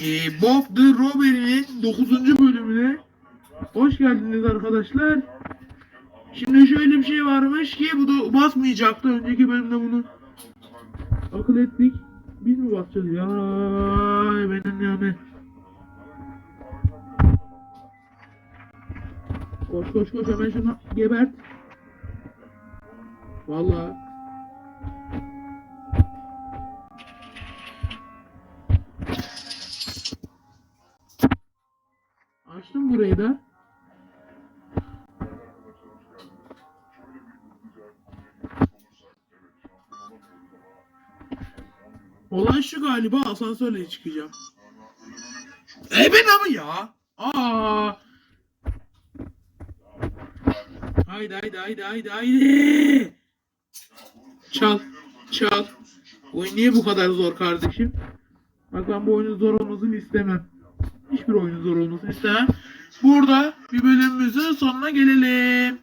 Ee, Bob the Robbery'nin 9. bölümüne hoş geldiniz arkadaşlar. Şimdi şöyle bir şey varmış ki bu da basmayacaktı. Önceki bölümde bunu akıl ettik. Biz mi basacağız ya? Benim yani. Koş koş koş hemen şunu gebert. Vallahi. Açtım burayı da. Olay şu galiba asansörle çıkacağım. E ben ama ya. Aa. Haydi haydi haydi haydi haydi. Çal. Çal. Oyun niye bu kadar zor kardeşim? Bak ben bu oyunun zor olmasını istemem. Zor olmasını istemem. Burada bir bölümümüzün sonuna gelelim.